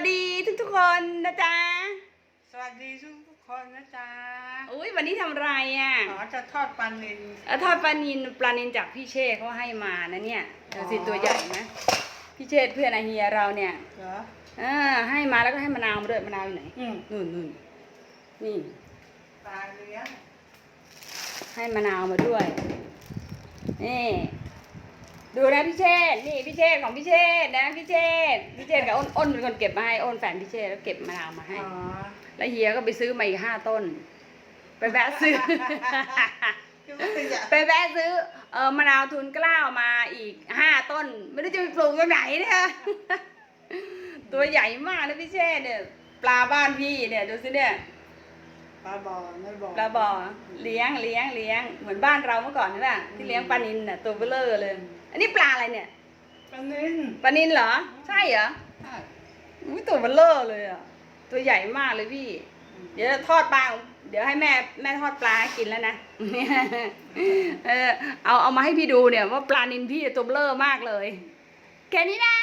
วัสดีทุกทุกๆคนนะจ๊ะ สวัสดีทุกทุกๆคนนะจ๊ะ อุ้ยวันนี้ทำอะไรอะขอจะทอดปลานิลเอ่อทอดปลานินปลานินจากพี่เชษเขาให้มานะเนี่ยเดี๋ยวสิอ๋อตัวใหญ่นะพี่เชษเพื่อนอาเฮียเราเนี่ยเหรออ่าให้มาแล้วก็ให้มะนาวมาด้วยมะนาวอยู่ไหนอืมนู่นนู่นนี่ปลาเลี้ยงให้มะนาวมาด้วยนี่ ดูนะพี่เชษนี่พี่เชษของพี่เชษนะพี่เชษพี่เชษกับอ้นอ้นเป็นคนเก็บมาให้อ้นแฟนพี่เชษแล้วเก็บมะนาวมาให้ อ๋อแล้วเฮียก็ไปซื้อมาอีกห้าต้น ไปแวะซื้อ คือว่าเป็นอย่างไปแวะซื้อเออมะนาวทุนกล้าวมาอีกห้าต้น ไม่รู้จะไปปลูกตรงไหนเนี่ย ตัวใหญ่มากนะพี่เช่เนี่ยปลาบ้านพี่เนี่ยดูสิเนี่ย ปลาบ่อไม่บ่อปลาบ่อเลี้ยงเลี้ยงเลี้ยงเหมือนบ้านเราเมื่อก่อนใช่ป่ะที่เลี้ยงปลานินน่ะตัวเบลอเลย อันนี้ปลาอะไรเนี่ยปลานิลปลานินเหรอ ใช่เหรอใช่อุ้ยตัวเบลอเลยอะตัวใหญ่มากเลยพี่ เดี๋ยวทอดปลาเดี๋ยวให้แม่แม่ทอดปลาให้กินแล้วนะเออเอาเอามาให้พี่ดูเนี่ยว่าปลานินพี่ตัวเบลอมากเลย แค่นี้นะ